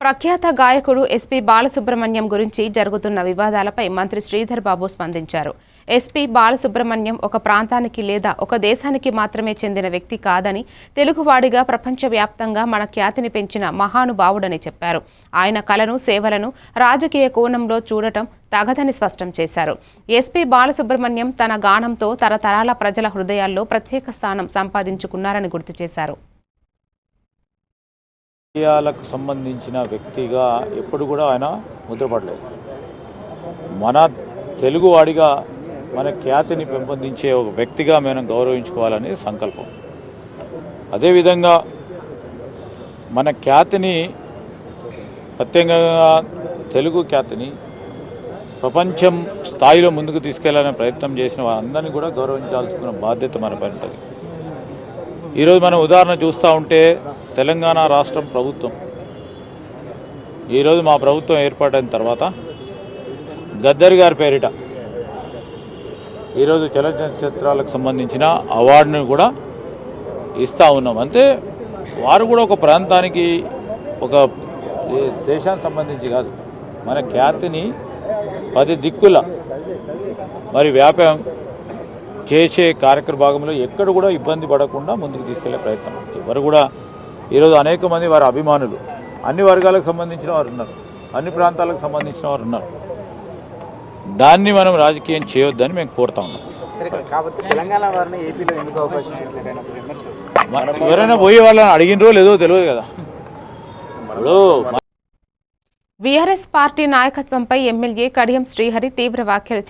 ప్రఖ్యాత గాయకుడు ఎస్పీ బాలసుబ్రహ్మణ్యం గురించి జరుగుతున్న వివాదాలపై మంత్రి శ్రీధర్ బాబు స్పందించారు. ఎస్పీ బాలసుబ్రహ్మణ్యం ఒక ప్రాంతానికి లేదా ఒక దేశానికి మాత్రమే చెందిన వ్యక్తి కాదని తెలుగువాడిగా ప్రపంచవ్యాప్తంగా మన ఖ్యాతిని పెంచిన మహానుభావుడని చెప్పారు. ఆయన కళను సేవలను రాజకీయ కోణంలో చూడటం తగదని స్పష్టం చేశారు. ఎస్పీ బాలసుబ్రహ్మణ్యం తన గానంతో తరతరాల ప్రజల హృదయాల్లో ప్రత్యేక స్థానం సంపాదించుకున్నారని గుర్తు చేశారు. రాజకీయాలకు సంబంధించిన వ్యక్తిగా ఎప్పుడు కూడా ఆయన ముద్రపడలేదు. మన తెలుగువాడిగా మన ఖ్యాతిని పెంపొందించే ఒక వ్యక్తిగా మనం గౌరవించుకోవాలని సంకల్పం. అదేవిధంగా మన ఖ్యాతిని ప్రత్యేకంగా తెలుగు ఖ్యాతిని ప్రపంచం స్థాయిలో ముందుకు తీసుకెళ్ళాలనే ప్రయత్నం చేసిన వారందరినీ కూడా గౌరవించాల్సిన బాధ్యత మన పైన ఉంటుంది. ఈరోజు మనం ఉదాహరణ చూస్తూ ఉంటే తెలంగాణ రాష్ట్రం ప్రభుత్వం. ఈరోజు మా ప్రభుత్వం ఏర్పాటైన తర్వాత గద్దర్ గారి పేరిట ఈరోజు చలనచిత్రాలకు సంబంధించిన అవార్డును కూడా ఇస్తూ ఉన్నాం. అంటే వారు కూడా ఒక ప్రాంతానికి ఒక దేశానికి సంబంధించి కాదు మన ఖ్యాతిని పది దిక్కుల మరి వ్యాపారం చేసే కార్యక్రమ భాగంలో ఎక్కడ కూడా ఇబ్బంది పడకుండా ముందుకు తీసుకెళ్ళే ప్రయత్నం ఎవరు కూడా ఈరోజు అనేక మంది వారి అభిమానులు అన్ని వర్గాలకు సంబంధించిన వారు ఉన్నారు అన్ని ప్రాంతాలకు సంబంధించిన వారు ఉన్నారు. దాన్ని మనం రాజకీయం చేయొద్దని మేము కోరుతా ఉన్నాం. ఎవరైనా పోయే వాళ్ళని అడిగినరో లేదో తెలియదు కదా. ఇప్పుడు వీఆర్ఎస్ పార్టీ నాయకత్వంపై ఎమ్మెల్యే కడియం శ్రీహరి తీవ్ర వ్యాఖ్యలు